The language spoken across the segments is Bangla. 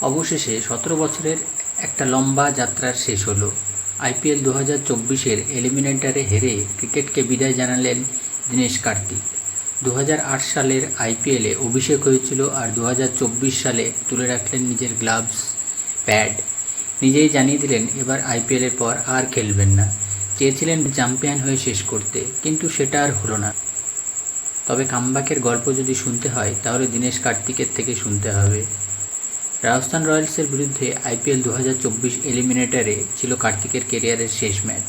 অবশেষে সতেরো বছরের একটা লম্বা যাত্রার শেষ হলো। আইপিএল দু হাজার চব্বিশের এলিমিনেটারে হেরে ক্রিকেটকে বিদায় জানালেন দীনেশ কার্তিক। দু সালের আইপিএলে অভিষেক হয়েছিল আর দু হাজার চব্বিশ সালে তুলে রাখলেন নিজের গ্লাভস, প্যাড। নিজেই জানিয়ে দিলেন, এবার আইপিএলের পর আর খেলবেন না। চেয়েছিলেন চ্যাম্পিয়ন হয়ে শেষ করতে, কিন্তু সেটা আর হলো না। তবে কামব্যাকের গল্প যদি শুনতে হয়, তাহলে দীনেশ কার্তিকের থেকে শুনতে হবে। রাজস্থান রয়্যালসের বিরুদ্ধে আইপিএল দু হাজার চব্বিশ এলিমিনেটারে ছিল কার্তিকের কেরিয়ারের শেষ ম্যাচ।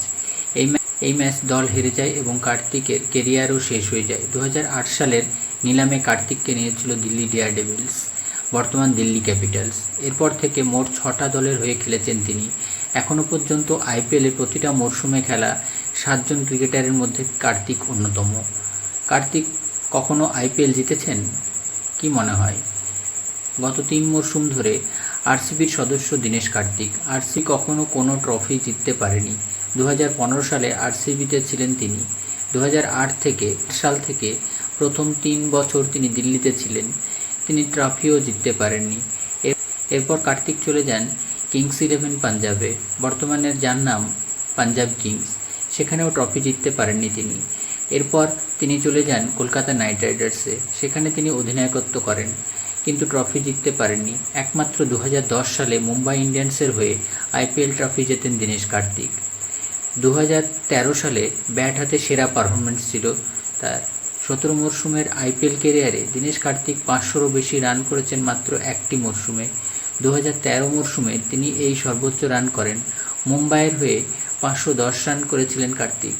এই এই ম্যাচ দল হেরে যায় এবং কার্তিকের কেরিয়ারও শেষ হয়ে যায়। দু হাজার আট সালের নিলামে কার্তিককে নিয়েছিল দিল্লি ডেভিলস বর্তমান দিল্লি ক্যাপিটালস। এরপর থেকে মোট ছটা দলের হয়ে খেলেছেন তিনি। এখনও পর্যন্ত আইপিএলের প্রতিটা মরশুমে খেলা সাতজন ক্রিকেটারের মধ্যে কার্তিক অন্যতম। কার্তিক কখনো আইপিএল জিতেছেন? কি মনে হয়? গত তিন মরশুম ধরে আরসিবির সদস্য দীনেশ কার্তিক। আরসি কখনো কোনো ট্রফি জিততে পারেনি। দু হাজার পনেরো সালে আরসিবিতে ছিলেন তিনি। দু হাজার আট থেকে সাল থেকে প্রথম তিন বছর তিনি দিল্লিতে ছিলেন। তিনি ট্রফিও জিততে পারেননি। এরপর কার্তিক চলে যান কিংস ইলেভেন পাঞ্জাবে। বর্তমানে যার নাম পাঞ্জাব কিংস। সেখানেও ট্রফি জিততে পারেননি তিনি। এরপর তিনি চলে যান কলকাতা নাইট রাইডার্সে। সেখানে তিনি অধিনায়কত্ব করেন। কিন্তু ট্রফি জিততে পারেননি। একমাত্র দু হাজার দশ সালে মুম্বাই ইন্ডিয়ান্সের হয়ে আইপিএল ট্রফি জেতেন দীনেশ কার্তিক। দু হাজার তেরো সালে ব্যাট হাতে সেরা পারফরমেন্স ছিল তার। সতেরো মরশুমের আইপিএল কেরিয়ারে দীনেশ কার্তিক পাঁচশোরও বেশি রান করেছেন মাত্র একটি মরশুমে দু হাজার তেরো মরশুমে তিনি এই সর্বোচ্চ রান করেন। মুম্বাইয়ের হয়ে পাঁচশো দশ রান করেছিলেন কার্তিক।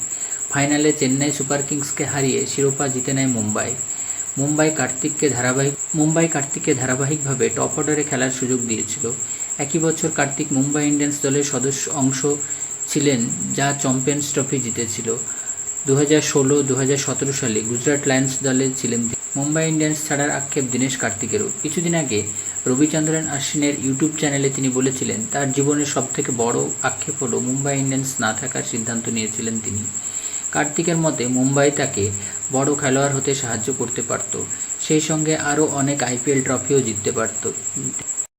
ফাইনালে চেন্নাই সুপার কিংসকে হারিয়ে শিরোপা জিতে নেয় মুম্বাই। মুম্বাই কার্তিককে ধারাবাহিক মুম্বাই কার্তিককে ধারাবাহিকভাবে টপ অর্ডারে খেলার সুযোগ দিয়েছিল। একই বছর কার্তিক মুম্বাই ইন্ডিয়ান্স দলের সদস্য অংশ ছিলেন যা চ্যাম্পিয়ন্স ট্রফি জিতেছিল। দু হাজার ষোলো দু হাজার সতেরো সালে গুজরাট লায়ন্স দলে ছিলেন মুম্বাই ইন্ডিয়ান্স ছাড়ার আক্ষেপ দীনেশ কার্তিকেরও। কিছুদিন আগে রবিচন্দ্রন আশ্বিনের ইউটিউব চ্যানেলে তিনি বলেছিলেন, তার জীবনের সবথেকে বড় আক্ষেপ হল মুম্বাই ইন্ডিয়ান্স না থাকার সিদ্ধান্ত নিয়েছিলেন তিনি। কার্তিকের মতে মুম্বাই তাকে বড় খেলোয়াড় হতে সাহায্য করতে পারত। সেই সঙ্গে আরও অনেক আইপিএল ট্রফিও জিততে পারত।